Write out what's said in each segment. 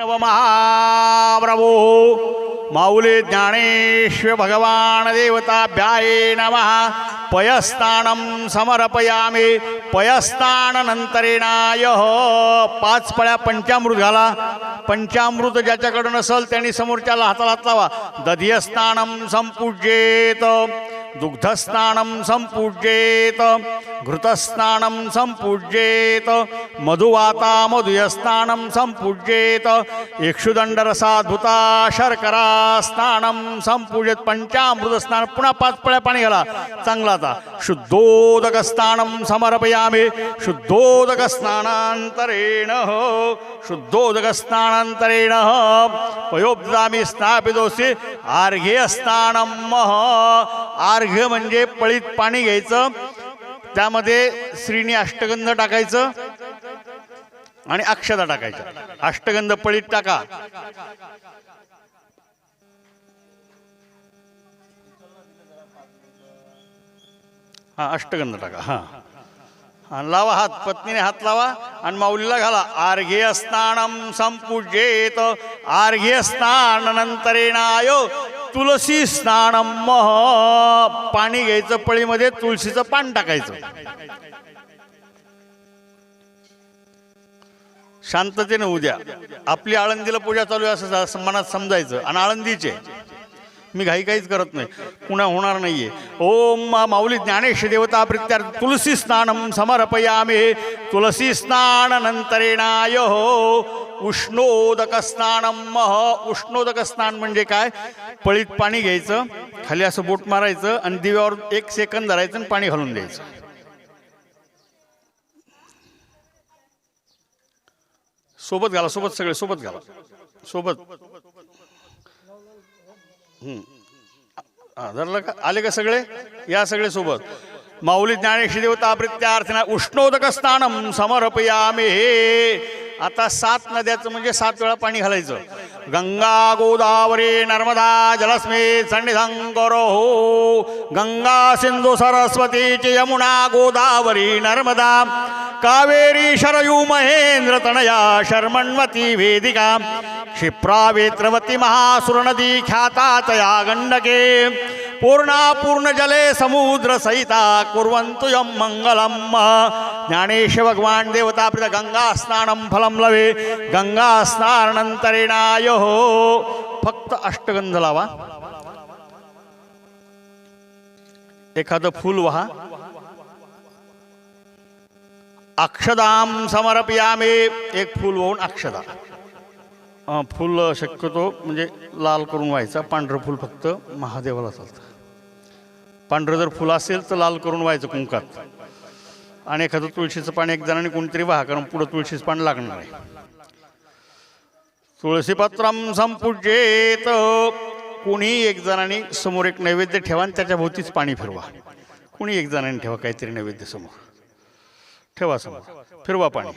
महाप्रभो माऊली ज्ञानेश्व भगवान देवताभ्याय नमः। पयस्तानं समर्पयामि। पयस्तानंतरेणाय हो। पाच पळ्या पंचामृत घाला। पंचामृत ज्याच्याकडं नसल त्यांनी समोरच्याला हाताला हात लावा दधियस्नानं संपूज्येत। दुग्धस्नानं संपूज्येत घृतस्नानं संपूज्येत मधुवाता मधुयस्नानं संपूज्येत इक्षुदंडरसाद्भुता शर्करा स्नानं संपूजेत पंचामृतस्नान पुन्हा पाच पळ्या पाणी घाला. चांगला आता. शुद्धोदक स्नानं समर्पयामि शुद्धोदक स्नानांतरेण शुद्धोदक स्नानांतरेण पयोब्दामी मह अर्घ्य म्हणजे पळीत पाणी घ्यायचं. त्यामध्ये श्रीनी अष्टगंध टाकायचं आणि अक्षता टाकायच्या. अष्टगंध पळीत टाका. हा अष्टगंध टाका. हा. आणि लावा हात पत्नीने हात लावा आणि माऊलीला घाला. आर्घ्य स्नान संपूजेत. आर्घ्य स्नान नंतरेणाय. तुलसी स्नानम पाणी घ्यायचं पळीमध्ये तुळशीचं पान टाकायचं. शांततेने उद्या आपली आळंदीला पूजा चालू आहे असं मनात समजायचं. आणि आळंदीचे. मी घाई काहीच करत नाही. पुन्हा होणार नाहीये. ओम माऊली ज्ञानेश देवता प्रित्यार तुलसी स्नान समर्पयामे. तुलसी स्नान नंतरेणाय हो. उष्णोदक स्नानम उष्णोदक स्नान म्हणजे काय? पळीत पाणी घ्यायचं खाली असं बोट मारायचं आणि दिव्यावर एक सेकंद धरायचं आणि पाणी घालून द्यायचं. सोबत घाला सोबत सगळे सोबत घाला. सोबत. धरलं का? आले का सगळे? या सगळे सोबत. माऊली ज्ञानेश देवता प्रत्यार्थना उष्णोदक स्नानम समर्पयामे हे. आता सात नद्याचं म्हणजे सात वेळा पाणी घालायचं. गंगा गोदावरी नर्मदा जलस्मी सन्निधंकरो हो. गंगा सिंधू सरस्वतीची यमुना गोदावरी नर्मदा. कावेरी शरयू महेंद्र तनया शर्मण्वती वेदिका. क्षिप्रा वेत्रवती महासुरनदी ख्याता तया गंडके. पूर्णापूर्णजले समुद्रसहिता जले समुद्र सहिता कुर्वन्तु यं मंगलम ज्ञानेश भगवान देवता प्रित गंगा फलं लवे गंगा स्नानंतरेणाय फक्त अष्टगंध लावा. एखादं फूल व्हा. अक्षदाम समर्पयामे. एक फूल वाहून अक्षदा. फुल शक्यतो म्हणजे लाल करून व्हायचा पांढरं फूल फक्त महादेवाला चालतं. पांढरं जर फुलं असेल तर लाल करून व्हायचं कुंकात. आणि एखादं तुळशीचं पाणी एक जणांनी कोणतरी वाहा कारण पुढं तुळशीचं पाणी लागणार आहे. तुळशीपत्रम संपूजेत कोणी एक जणांनी समोर एक नैवेद्य ठेवा आणि त्याच्या भोवतीच पाणी फिरवा. कोणी एक जणांनी ठेवा काहीतरी नैवेद्य समोर. ठेवा समोर. फिरवा पाणी.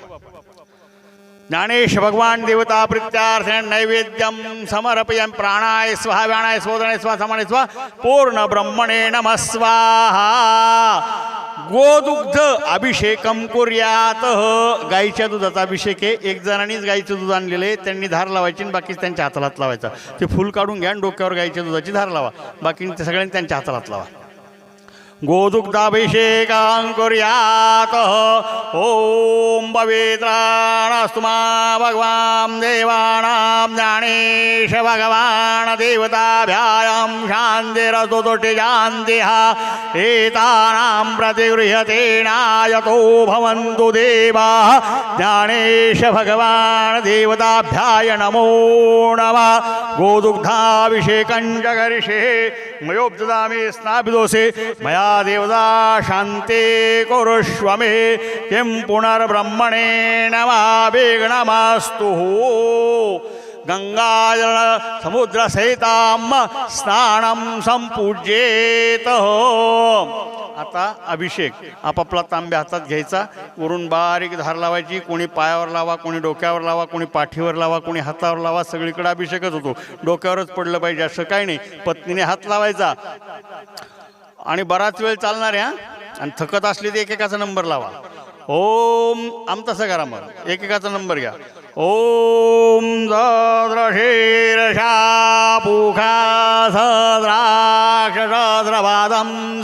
ज्ञानेश भगवान देवता प्रित्यार्थ नैवेद्यम समर्पयम प्राणाय स्वाहा व्याणाय स्वोदनाय स्वा समाने स्वा पूर्ण ब्रह्मणे नमः स्वाहा। गोदुग्ध अभिषेकम कुर्यात। गाईच्या दुधाचा अभिषेक आहे. एक जणांनीच गाईचं दूध आणलेलं आहे. त्यांनी धार लावायची आणि बाकी त्यांच्या हाताला लावायचं. लावायचा ते फुल काढून घ्या आणि डोक्यावर गाईच्या दुधाची धार लावा. बाकी ते सगळ्यांनी त्यांच्या हातालात लावा. गोदुग्धाभिषेकां कुर्यात् ॐ पवित्राणस्तु मा भगवान् देवानां ज्ञानेश भगवान् देवताभ्यायां शान्तिरस्तु तुष्टिशान्तिः एतानां प्रतिगृह्यतेनायतो भवन्तु देवाः। ज्ञानेश भगवान् देवताभ्याय नमो नमः। गोदुग्धाभिषेकं च करिष्ये मयोब्ददामि स्नाभिदोषे। मया देवता शान्ते कुरुष्व मे किं पुनर्ब्रह्मणे नमः वेगणमास्तु समुद्रसहितां स्नानं सम्पूज्येत। आता अभिषेक. आपापला तांब्या हातात घ्यायचा. वरून बारीक धार लावायची. कोणी पायावर लावा कोणी डोक्यावर लावा कोणी पाठीवर लावा कोणी हातावर लावा सगळीकडे अभिषेकच होतो. डोक्यावरच पडलं पाहिजे असं काही नाही. पत्नीने हात लावायचा. आणि बराच वेळ चालणार आहे हा? आणि थकत असली तर एकेकाचा नंबर लावा. ओम आम तसं करा मग एकेकाचा नंबर घ्या. ॐ सद्रशीर्षा पूखा सद्राक्षसद्रवादं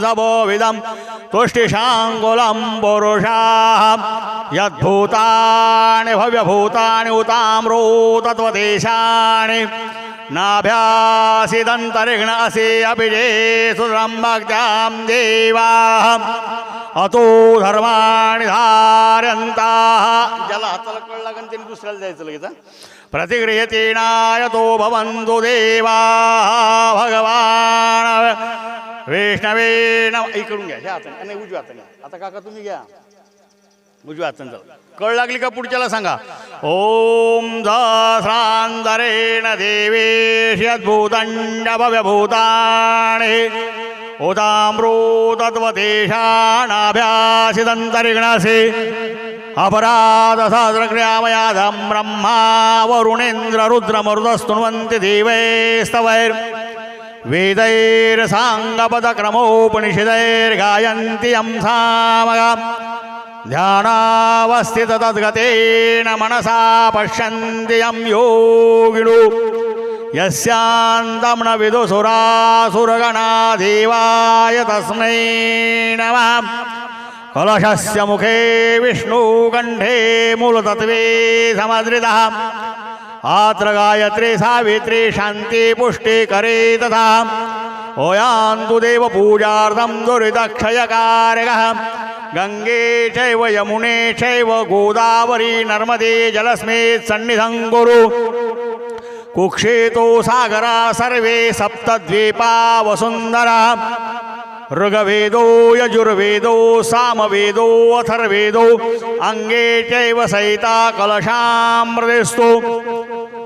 सबोविदं तुष्टिशाङ्कुलं पुरुषाः यद्भूतानि भव्यभूतानि उताम्रो तत्त्वदेशाणि नाभ्यासिदन्तरिघ्न असि अभिजेषु भक्त्यां देवाः अतो धर्माणि धारयन्ताः। ज्याला हाताला कळ लागन त्यांनी दुसऱ्याला जायचं लगेच हं? प्रतिगृह्यतेनायतो भवन्तु देवा भगवान। वैष्णवे इकडून घ्या ह्या हाताने. नाही उजव्या हाताने. आता काका तुम्ही घ्या. उजव्या हाताने चला. कळ लागली का पुढच्याला सांगा? ओम सहस्रांतरेण देवेश अद्भुतंड भव्यभूतानि उदाम्रो तत्त्वदेशानाभ्यासिदन्तरिगणसि अपराधसहस्रक्रियामयाधं ब्रह्मा वरुणेन्द्र देवैस्तवैर् वेदैर्साङ्गपदक्रमोपनिषदैर्गायन्ति यं सामगा। ध्यानावस्थित तद्गतेन मनसा पश्यन्ति यं योगिनो यस्यान्तं न विदुसुरासुरगणा देवाय तस्मै नमः कलशस्य मुखे विष्णुकण्ठे मूलतत्त्वे समद्रितः आत्र गायत्री सावित्री शांती पुष्टी करे तथा। ओयान्तु देवपूजार्थं दुरितक्षयकारकः गङ्गे चैव यमुने चैव गोदावरी नर्मदे जलस्मेत् सन्निधं कुरु। कुक्षेतो सागरा सर्वे सप्तद्वीपा वसुन्धरा। ऋग्वेदो यजुर्वेदो सामवेदो अथर्वेदो अङ्गे चैव सहिता कलशामृतेस्तु।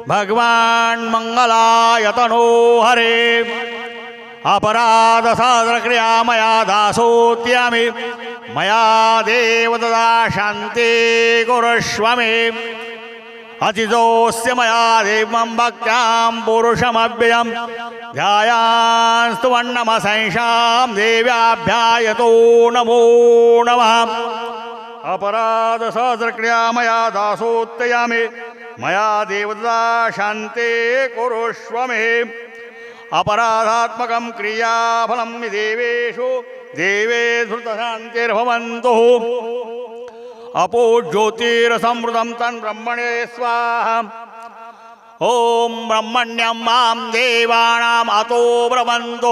भगवान् मङ्गलायतनो हरे। अपराधसाद्रक्रिया मया दासोत्यामि मया देव ददा शान्ति कुरुष्व मे अतिजोऽस्य मया देवं भक्त्यां पुरुषमव्ययं। ध्यायांस्तुवन्नमशंशां देव्याभ्यायतो नमो नमः। अपराधसहस्रक्रिया मया दासोत्तयामि मया देवता शान्ते कुरुष्व मे अपराधात्मकं क्रियाफलं मे देवेषु। देवे धृतशान्तिर्भवन्तु। अपो ज्योतिरसमृतं तन् ब्रह्मणे स्वाहा ॐ ब्रह्मण्यं मां देवानाम् अतो ब्रवन्तु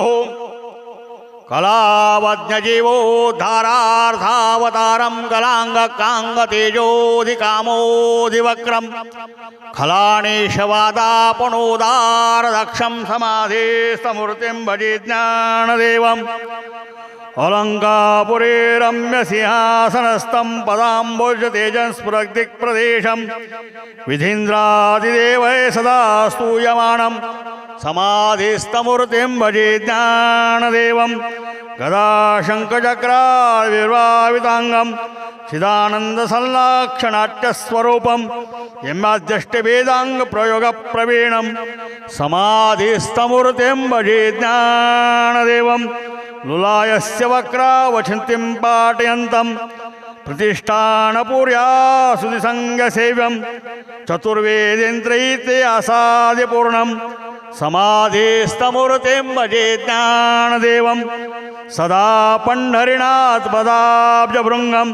कलावज्ञजीवोद्धारार्थावतारं कलाङ्गकाङ्गतेजोधिकामोधिवक्रं खलाणेशवादापणोदारदक्षं समाधिस्तमूर्तिं भजे ज्ञानदेवम् अलङ्कापुरे रम्यसिंहासनस्थं पदाम्बोज तेजस्फुरदिक्प्रदेशं विधीन्द्रादिदेवै सदा स्तूयमानं समाधिस्तमूर्तिं भजे ज्ञानदेवं गदाशङ्खचक्राविर्वाविताङ्गं चिदानन्दसल्लाक्षनाट्यस्वरूपं यम्याद्यष्टवेदाङ्गप्रयोगप्रवीणं समाधिस्तमूर्तिं भजे ज्ञानदेवं లులాయస్య వక్రావచింతిం పాటయంతం. प्रतिष्ठानपूर्या सुधिसङ्गसेव्यं चतुर्वेदेन्द्रैते आसादिपूर्णं समाधिस्तमूर्तिं भजे ज्ञानदेवं सदा पण्ढरिणात्पदाब्जभृङ्गं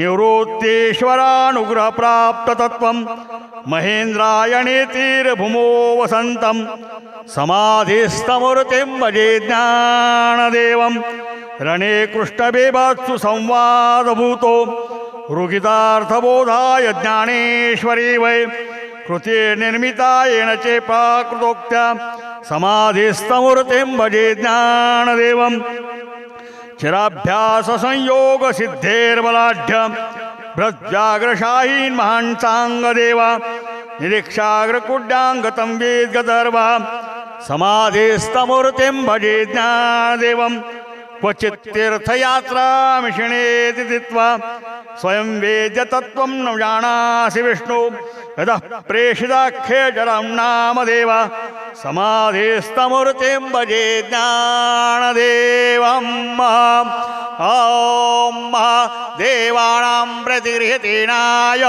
निवृत्तेश्वरानुग्रहप्राप्ततत्त्वं महेन्द्रायणेतिर्भूमो वसन्तं समाधिस्तमूर्तिं भजे ज्ञानदेवं रणे कृष्णबेभात्सु संवादभूतो। रुगितार्थबोधाय ज्ञानेश्वरी वै। कृते निर्मितायेन चेपाकृतोक्त्या। समाधिस्तमूर्तिं भजे ज्ञानदेवं। चिराभ्याससंयोगसिद्धेर्बलाढ्य। भ्रज्जाग्रशाहीन् महान्ताङ्गदेवा। निरीक्षाग्रकुड्याङ्गतं वेद्गदर्वा। समाधिस्तमूर्तिं भजे ज्ञानदेवम् क्वचित् तीर्थयात्रामिषिणेति दित्वा स्वयं वेद्यतत्त्वं न जानासि विष्णु। यतः प्रेषिताख्ये जलं नामदेव समाधिस्तमूर्तिं भजे ज्ञानदेवं ॐ देवाणां प्रतिगृहतीनाय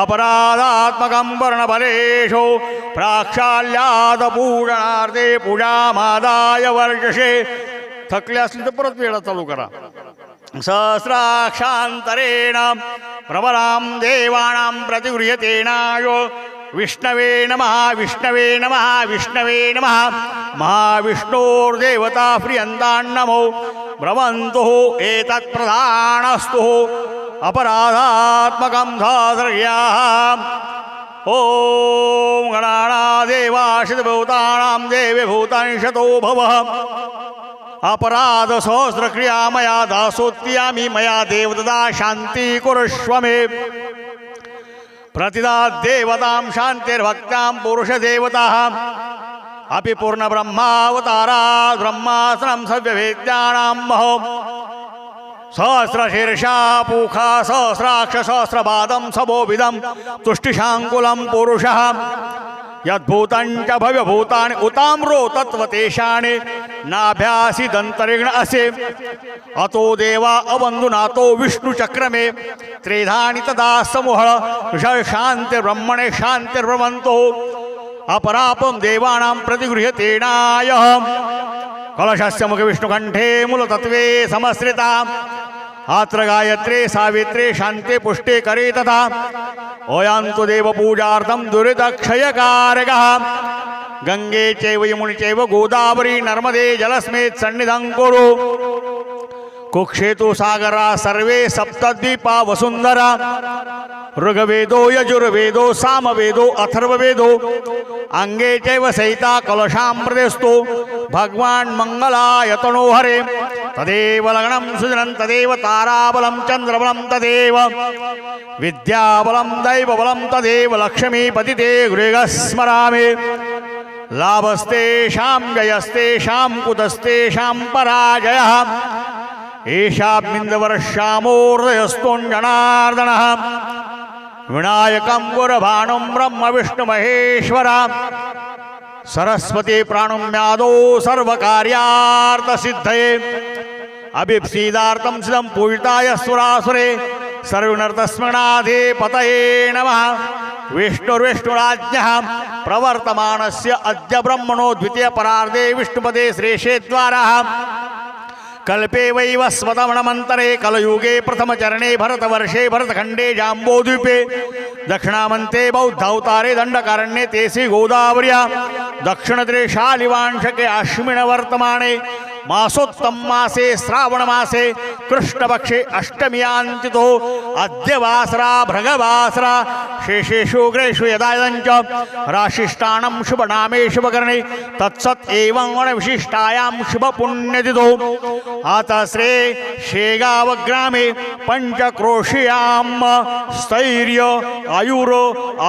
अपराधात्मकं वर्णफलेषु प्राक्षाल्यादपूरणार्थे पूजामादाय वर्षसे थकले असले तर परत वेळा चालू करा. सहस्राक्षान्तरेण प्रबलां देवानां प्रतिगृह्यतेनाय विष्णवे नमः विष्णवे नमः विष्णवे नमः. महाविष्णोर्देवता प्रियन्तान्नमो भ्रमन्तुः एतत्प्रधानस्तु अपराधात्मकं धातर्याः ॐ गणानादेवाशितभूतानां देवे भूतानि भवः. अपराध सहस्रक्रिया मया दासोत्यामी मया देवददा शांती कुरुष्व मे। प्रतिदा देवतां शांतिर्भक्तां पुरुषदेवता। अपि पूर्णब्रह्मावतारा ब्रह्मासनं सव्यभेद्यानां महो। सहस्रशीर्षा पूखा सहस्राक्ष सहस्रपादं सबोविदं तुष्टिशाङ्कुलं पुरुषः। यद्भूतांच भव्यभूतानि उताम्रो तत्वतेशाने नाभ्यासी दंतरिग्ण असे। अतो देवा अवंदुनातो विष्णुचक्रमे त्रेधानि तदा समूहळ शांतिर्ब्रह्मणे शांतिर्ब्रह्मन्तो अपरापं देवानां प्रतिगृह्यतेनाय कलशस्य मुखे विष्णुकण्ठे मूलतत्त्वे समश्रिता अत्र गायत्रे सावित्रे शान्ते पुष्टे करे तथा ओयान्तु देवपूजार्थं दुरितक्षयकारकः। गङ्गे चैव यमुनि चैव गोदावरी नर्मदे जलस्मेत् सन्निधं कुरु। कुक्षेतु सागरा सर्वे सप्तद्वीपा वसुंधरा ऋग्वेदो यजुर्वेदो सामवेदो अथर्ववेदो अंगे चैव सहिता कलशामृतेस्तु भगवान् मङ्गलायतनो हरे। तदेव लग्नं सुजनं तदेव ताराबलं चन्द्रबलं तदेव। विद्याबलं दैवबलं तदेव लक्ष्मीपतिते ते स्मरामि लाभस्तेषां जयस्तेषां कुतस्तेषां पराजयः। एषामिन्दवर्षामोर्दयस्तोञ्जनार्दनः विनायकं गुरभानुं ब्रह्म विष्णुमहेश्वरा सरस्वती प्राणुम्यादो सर्वकार्यार्थसिद्धये अभिप्सीदार्थं सिदं पूजिताय सुरासुरे सर्वनर्तस्मणाधे पतये नमः विष्णुर्विष्णुराज्ञः प्रवर्तमानस्य अद्य ब्रह्मणो द्वितीयपरार्धे विष्णुपदे श्रेषे द्वारः कल्पे वैवस्वतमणमन्तरे कलयुगे प्रथमचरणे भरतवर्षे भरतखण्डे जाम्बोद्वीपे। दक्षिणामन्ते बौद्धावतारे दण्डकारण्ये तेसी गोदावर्या। दक्षिणद्रेशालिवांशके अश्मिन वर्तमाने अश्विनवर्तमाने मासोत्तम मासे श्रावण मासे कृष्णपक्षे अष्टम्यान्तितो अद्य वासरा भृगवासरा शेषेषु ग्रेषु यदायञ्च राशिष्टानं शुभनामे शुभकर्णे तत्सत् एवं विशिष्टायां शुभपुण्यतिथो आतस्रे शेगावग्रामे पञ्चक्रोशियां स्थैर्य आयुर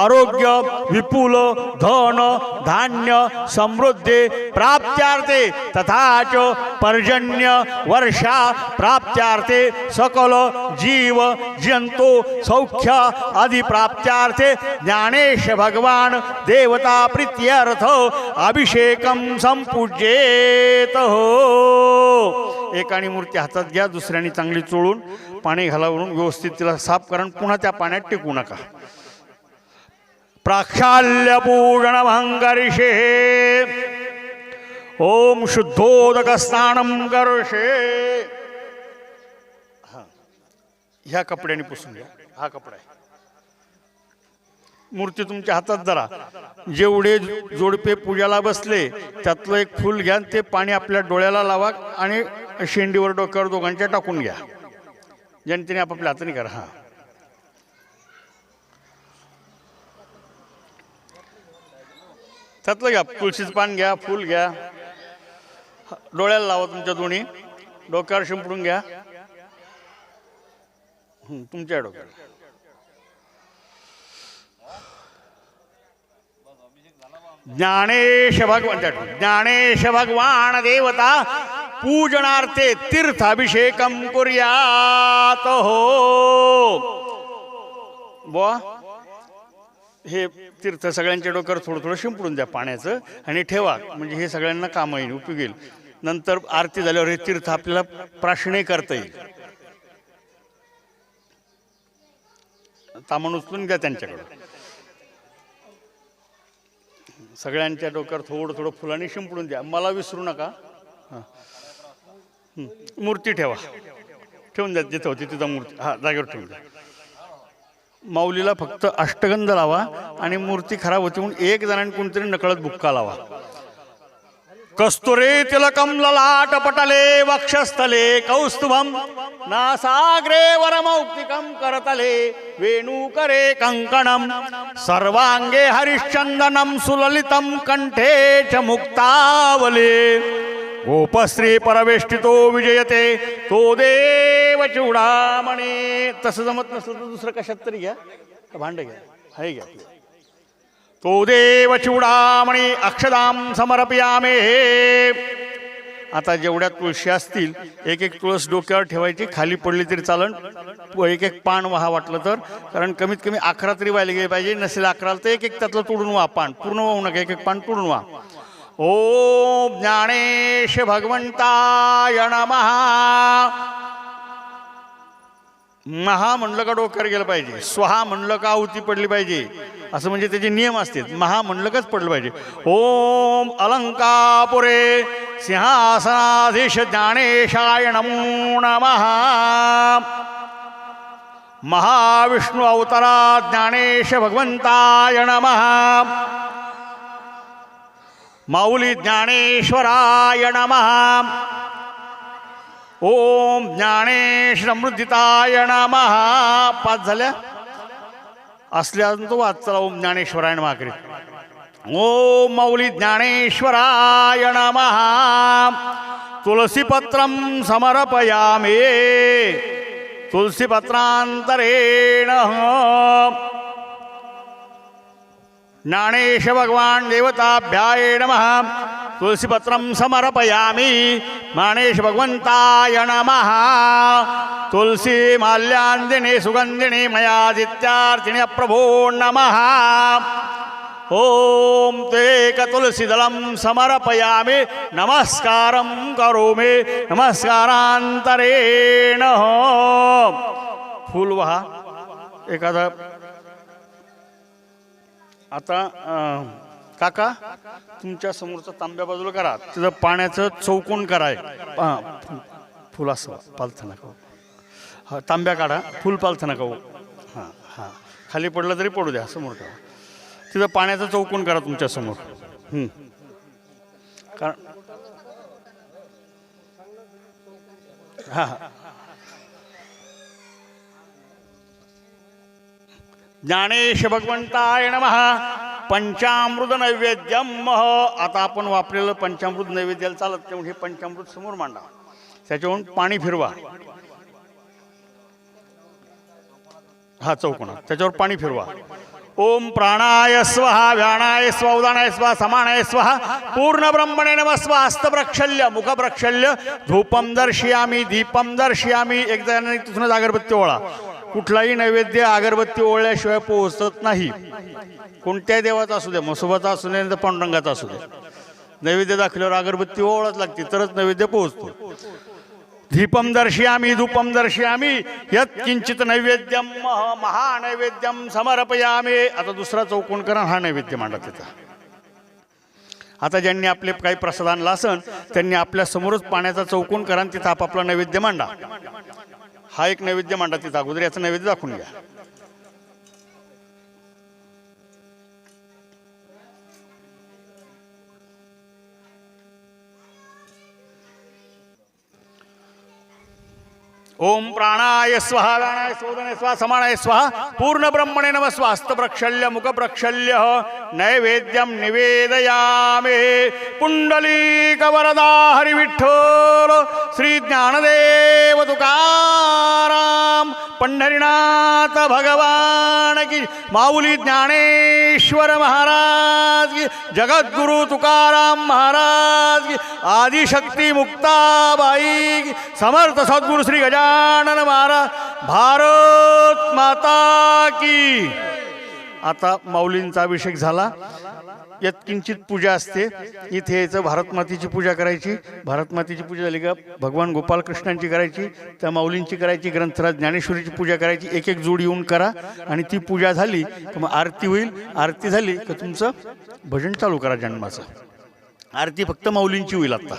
आरोग्य विपुल धन धान्य समृद्धी प्राप्त्यार्थे तथा च पर्जन्य वर्षा प्राप्त्यार्थे सकल जीव जंतु सौख्य आदि प्राप्त्यार्थे ज्ञानेश भगवान देवता प्रीत्यर्थ अभिषेकम संपूजेत हो. एकाने मूर्ती हातात घ्या दुसऱ्याने चांगली चोळून पाणी घालावून व्यवस्थित तिला साफ करा पुन्हा त्या पाण्यात टिकू नका. प्राक्षाल्य पूजन भंगरिषे ओम शुद्धोदक स्नानम करशे ह्या कपड्याने पुसून घ्या. हा कपडा आहे. मूर्ती तुमच्या हातात धरा. जेवढे जोडपे पूजाला बसले त्यातलं एक फूल घ्या ते पाणी आपल्या डोळ्याला लावा आणि शेंडीवर डोक्यावर दोघांच्या टाकून घ्या. जनतेने आपापल्या हाताने करा. हा. त्यातलं घ्या. तुळशीचं पान घ्या फूल घ्या. डोळ्याला लावा तुमच्या दोन्ही. डोक्यावर शिंपडून घ्या. तुमच्या डोक्याला ज्ञानेश भगवान ज्ञानेश भगवान देवता पूजनार्थे तीर्थाभिषेकम कुर्यात हो. बुवा हे तीर्थ सगळ्यांच्या डोक्यावर थोडं थोडं शिंपडून द्या पाण्याचं आणि ठेवा. म्हणजे हे सगळ्यांना कामं येईल उपयोग येईल. नंतर आरती झाल्यावर हे तीर्थ आपल्याला प्राशने करता येईल. तामण उचलून घ्या त्यांच्याकडं सगळ्यांच्या डोक्यावर थोडं थोडं फुलांनी शिंपडून द्या. मला विसरू नका. मूर्ती ठेवा. ठेवून द्या जिथं होती तिथं मूर्ती. हा जागेवर ठेवून द्या. माऊलीला फक्त अष्टगंध लावा आणि मूर्ती खराब होती म्हणून एक जणांनी कोणतरी नकळत बुक्का लावा. कस्तुरे तिला कमला लाट पटले वक्षस्थले कौस्तुभम नासाग्रे वरमौक्तिकम करतले वेणुकरे कंकणम सर्वांगे हरिश्चंदनम सुललितम कंठे च मुक्तावले. गोपश्री परवेष्टितो विजयते तो देव चूडामणे. तसं जमत नसलं तर दुसरं कशात तरी घ्या. भांड घ्या. हे घ्या. तो देव चूडामणी अक्षदाम समर्पयामे. आता जेवढ्या तुळशी असतील एक एक तुळस डोक्यावर ठेवायची खाली पडली तरी चालन. व एक एक पान व्हा वाटलं तर. कारण कमीत कमी अकरा तरी व्हायला गेले पाहिजे. नसेल अकराला तर एक एक त्यातलं तोडून व्हा पान. पूर्ण वाहू नका. एक एक पान तोडून व्हा. ओम ज्ञानेश भगवंताय नमः. महा म्हणलं का डोक्यावर गेलं पाहिजे स्वहा म्हणलं का आहुती पडली पाहिजे असं म्हणजे त्याचे नियम असतात महा म्हणलं काच पडलं पाहिजे. ओम अलंकापुरे सिंहासनाधीश ज्ञानेशाय नमो नमः. महाविष्णु अवतारा ज्ञानेश भगवंताय नमहा माऊली ज्ञानेश्वराय नमः। ओम ज्ञानेश समृद्धिताय नमः। पाच झाल्या? असल्या अजून तो वाच चला ओम ज्ञानेश्वराय नमः ओम माऊली ज्ञानेश्वराय नमः। तुलसीपत्रं समर्पयामे। तुलसीपत्रान्तरेण ज्ञानेश भगवान देवताभ्याय नमः। तुलसीपत्रं समर्पयामि। ज्ञानेश भगवंताय नम। तुलसी माल्यान्दिने सुगंधिने मयादित्यार्थिने प्रभो नमः। ओम ते तुलसीदलं समर्पयामि। नमस्कारं करोमि। नमस्कारान्तरेण। हो। फूल वहा। एखादा आता काका तुमच्या समोरचा तांब्या बाजूला करा. तिथं पाण्याचं चौकोन करा एक. हा, फुल असं पालथं नका हो. हा तांब्या काढा. फुल पालथं नका हो. हां. हां खाली पडलं तरी पडू द्या समोर ठेवा. तिथं पाण्याचं चौकोन करा तुमच्यासमोर. कारण हां हां. ज्ञानेश भगवंताय नमः। पंचामृत नैवेद्यम आता आपण वापरलेलं पंचामृत नैवेद्याला चालत त्यामुळे हे पंचामृत समोर मांडा. त्याच्यावरून पाणी फिरवा. हा चौकोना. त्याच्यावर पाणी फिरवा. ओम प्राणाय स्वहा व्याणाय स्व उदानाय स्व समानाय स्वहा पूर्ण ब्रह्मणे नम स्व हस्तप्रक्षल्य मुखप्रक्षल्य धूपम दर्शियामी दीपम दर्शियामी एकदा तिथूनच अगरबत्ती ओळा. कुठलाही नैवेद्य अगरबत्ती ओळल्याशिवाय पोहोचत नाही. कोणत्याही देवाचा असू दे मसोबाचा असू दे तर पांडुरंगाचा असू दे. नैवेद्य दाखल्यावर अगरबत्ती ओळच लागते तरच नैवेद्य पोहोचतो. दीपम दर्शयामी धूपम दर्शयामी यत किंचित नैवेद्यम मह- महानैवेद्यम समर्पयामी. आता दुसरा चौकोन करा हा नैवेद्य मांडा त्याचा आता ज्यांनी आपले काही प्रसाद आणला असन त्यांनी आपल्या समोरच पाण्याचा चौकोन करा तिथं आपापला नैवेद्य मांडा. हा एक नैवेद्य मांडा तिथं अगोदर याचं नैवेद्य दाखवून घ्या. ओम प्राणाय स्वाहा व्याणाय शोधने स्वाहा समानाय स्वाहा पूर्ण ब्रह्मणे नम स्वास्थ प्रक्षल्य मुख प्रक्षल्य नैवेद्यम। निवेदयामे पुंडलीक वरदा हरिविठ्ठल श्री ज्ञानदेव तुकाराम पंढरीनाथ भगवान की माऊली ज्ञानेश्वर महाराज की जगद्गुरु तुकाराम महाराज आदिशक्ती मुक्ताबाई समर्थ सद्गुरु श्री गजानन महाराज। भारत माता की। आता माऊलींचा अभिषेक झाला. यात किंचित पूजा असते. इथे यायचं भारतमातेची पूजा करायची. भारतमातेची पूजा झाली का भगवान गोपाल कृष्णांची करायची त्या माऊलींची करायची ग्रंथराज ज्ञानेश्वरीची पूजा करायची. एक एक जोडी येऊन करा आणि ती पूजा झाली तर मग आरती होईल. आरती झाली तर तुमचं भजन चालू करा जन्माचं. आरती फक्त माऊलींची होईल आता.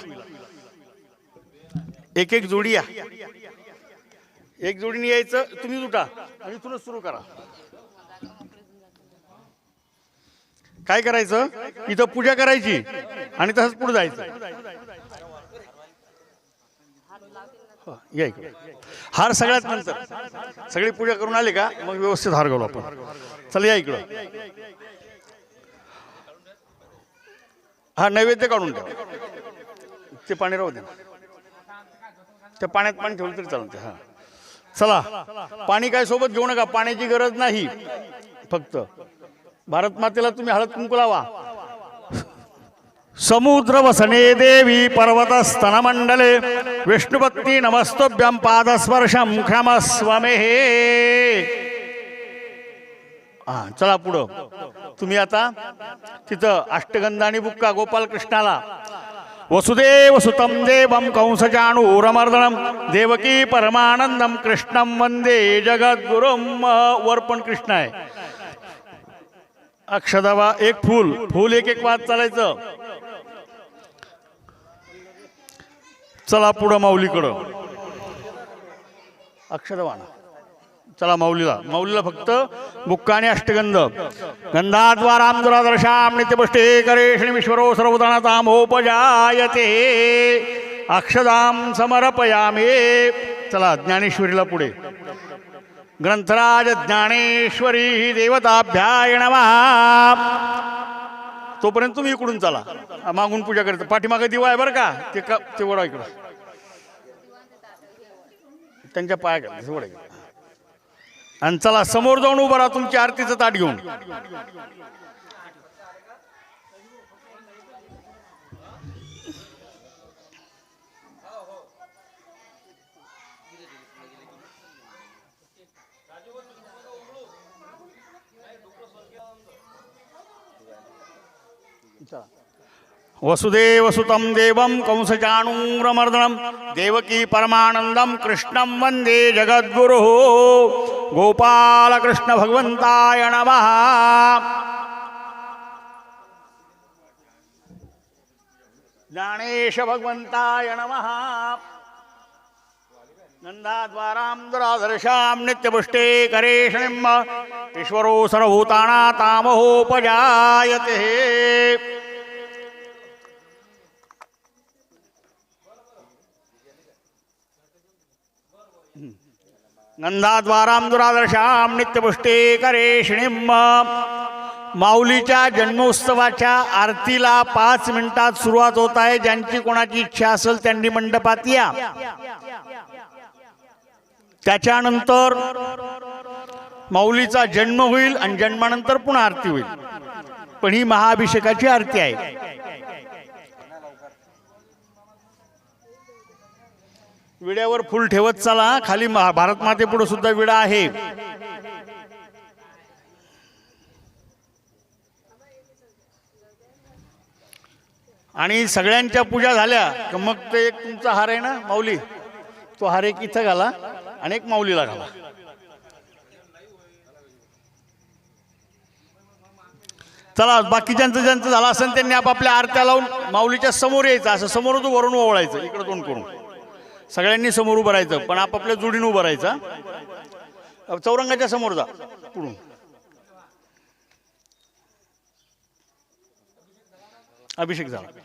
एक एक जोडी या. एक जोडीने यायचं तुम्ही उठा आणि इथूनच सुरू करा. काय करायचं? इथं पूजा करायची आणि तसंच पुढे जायचं. हो, या हार सगळ्यात नंतर. सगळी पूजा करून आले का? मग व्यवस्थित हार घालू आपण. चला या इकडं. हा नैवेद्य काढून ठेवा. ते पाणी राहू द्या त्या पाण्यात पाणी ठेवलं तरी चालते हा. चला पाणी काय सोबत घेऊ नका पाण्याची गरज नाही. फक्त भारत मातेला तुम्ही हळद कुंकू लावा. समुद्र वसने देवी पर्वत स्तनमंडले विष्णुपत्नी नमस्तोभ्यम पादस्पर्शम क्षमस्वमे हे चला पुढं. तुम्ही आता तिथं अष्टगंध आणि बुक्का गोपाल कृष्णाला वसुदेव सुतम देवम कंसचाणूरमर्दनम देवकी परमानंदम कृष्णम वंदे जगद्गुरुम वर पण कृष्ण आहे. अक्षदावा एक फूल फूल एक एक वाद चालायचं. चला पुढं माऊलीकडं. अक्षदवाना चला माऊलीला. माऊलीला फक्त बुक्का आणि अष्टगंध गंधाद्वाराम दुरादर्शाम नित्यपुष्टे करेषणीश्वरो सर्वदानतामोपजायते अक्षदाम समर्पयामे. चला ज्ञानेश्वरीला पुढे. ग्रंथराज ज्ञानेश्वरी देवताभ्याय नमः. तोपर्यंत तुम्ही इकडून चला. मागून पूजा करत पाठीमागे दिवा आहे बरं का? ते का ते वडा इकडं. त्यांच्या पाया घाल वडा आणि चला समोर जाऊन उभा राहा तुमची आरतीचं ताट घेऊन. चला. वसुदेवसुतं देवं कंसचाणूरमर्दनं देवकी परमानन्दं कृष्णं वन्दे जगद्गुरुः। गोपालकृष्णभगवन्ताय नमः। ज्ञानेश नमः। नन्दाद्वारां नित्यपुष्टे करेषणिम् ईश्वरो सर्वभूताना तामहोपजायते नंदाद्वाराम दुरादर्शाम नित्यपुष्टे करेषणीम माऊलीच्या जन्मोत्सवाच्या आरतीला पाच मिनिटात सुरुवात होत आहे. ज्यांची कोणाची इच्छा असेल त्यांनी मंडपात या. त्याच्यानंतर माऊलीचा जन्म होईल आणि जन्मानंतर पुन्हा आरती होईल. पण ही महाअभिषेकाची आरती आहे. विड्यावर फुल ठेवत चला. खाली महा- भारत मातेपुढे सुद्धा विडा आहे. आणि सगळ्यांच्या पूजा झाल्या. का मग ते एक तुमचा हार आहे ना माऊली? तो हार एक इथं घाला आणि एक माऊलीला घाला. चला बाकीच्यांचं ज्यांचं झालं असेल त्यांनी आपापल्या आरत्या लावून माऊलीच्या समोर यायचं. असं समोरच वरून ओवळायचं. इकडं दोन करून. सगळ्यांनी समोर उभं राहायचं पण आपापल्या जोडीने उभं राहायचं चौरंगाच्या समोर जा. पुढून. अभिषेक झाला.